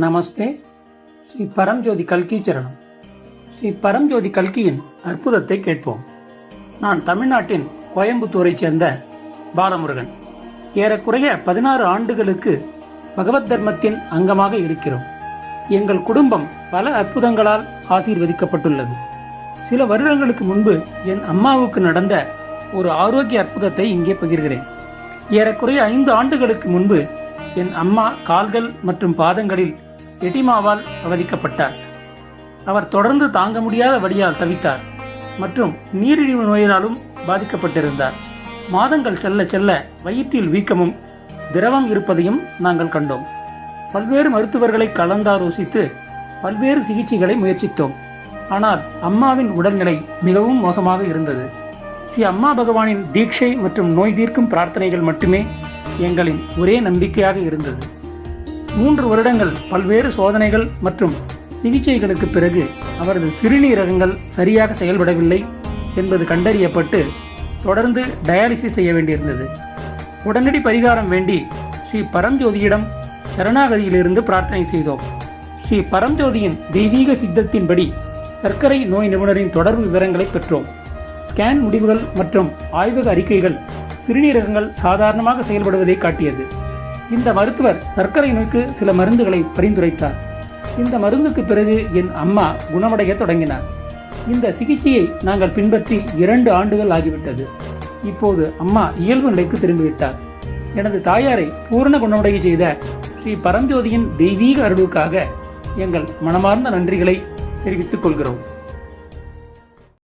நமஸ்தே. ஸ்ரீ பரம்ஜோதி கல்கி சரணம். ஸ்ரீ பரம்ஜோதி கல்கியின் அற்புதத்தை கேட்போம். நான் தமிழ்நாட்டின் கோயம்புத்தூரைச் சேர்ந்த பாலமுருகன். ஏறக்குறைய பதினாறு ஆண்டுகளுக்கு பகவத் தர்மத்தின் அங்கமாக இருக்கிறோம். எங்கள் குடும்பம் பல அற்புதங்களால் ஆசீர்வதிக்கப்பட்டுள்ளது. சில வருடங்களுக்கு முன்பு என் அம்மாவுக்கு நடந்த ஒரு ஆரோக்கிய அற்புதத்தை இங்கே பகிர்கிறேன். ஏறக்குறைய ஐந்து ஆண்டுகளுக்கு முன்பு என் அம்மா கால்கள் மற்றும் பாதங்களில் எடிமாவால் அவதிக்கப்பட்டார். அவர் தொடர்ந்து தாங்க முடியாத வழியால் தவித்தார் மற்றும் நீரிழிவு நோயினாலும் பாதிக்கப்பட்டிருந்தார். மாதங்கள் செல்ல செல்ல வயிற்றில் வீக்கமும் திரவம் இருப்பதையும் நாங்கள் கண்டோம். பல்வேறு மருத்துவர்களை கலந்தாலோசித்து பல்வேறு சிகிச்சைகளை முயற்சித்தோம். ஆனால் அம்மாவின் உடல்நிலை மிகவும் மோசமாக இருந்தது. ஸ்ரீ அம்மா பகவானின் தீட்சை மற்றும் நோய் தீர்க்கும் பிரார்த்தனைகள் மட்டுமே எங்களின் ஒரே நம்பிக்கையாக இருந்தது. மூன்று வருடங்கள் பல்வேறு சோதனைகள் மற்றும் சிகிச்சைகளுக்கு பிறகு அவரது சிறுநீரகங்கள் சரியாக செயல்படவில்லை என்பது கண்டறியப்பட்டு தொடர்ந்து டயாலிசிஸ் செய்ய வேண்டியிருந்தது. உடனடி பரிகாரம் வேண்டி ஸ்ரீ பரஞ்சோதியிடம் சரணாகதியிலிருந்து பிரார்த்தனை செய்தோம். ஸ்ரீ பரஞ்சோதியின் தெய்வீக சித்தத்தின்படி சர்க்கரை நோய் நிபுணரின் தொடர்பு விவரங்களை பெற்றோம். ஸ்கேன் முடிவுகள் மற்றும் ஆய்வக அறிக்கைகள் சிறுநீரகங்கள் சாதாரணமாக செயல்படுவதை காட்டியது. இந்த மருத்துவர் சர்க்கரை நோய்க்கு சில மருந்துகளை பரிந்துரைத்தார். இந்த மருந்துக்கு பிறகு என் அம்மா குணமடைய தொடங்கினார். இந்த சிகிச்சையை நாங்கள் பின்பற்றி இரண்டு ஆண்டுகள் ஆகிவிட்டது. இப்போது அம்மா இயல்பு நிலைக்கு திரும்பிவிட்டார். எனது தாயாரை பூரண குணமடைய செய்த ஸ்ரீ பரஞ்சோதியின் தெய்வீக அருளுக்காக எங்கள் மனமார்ந்த நன்றிகளை தெரிவித்துக் கொள்கிறோம்.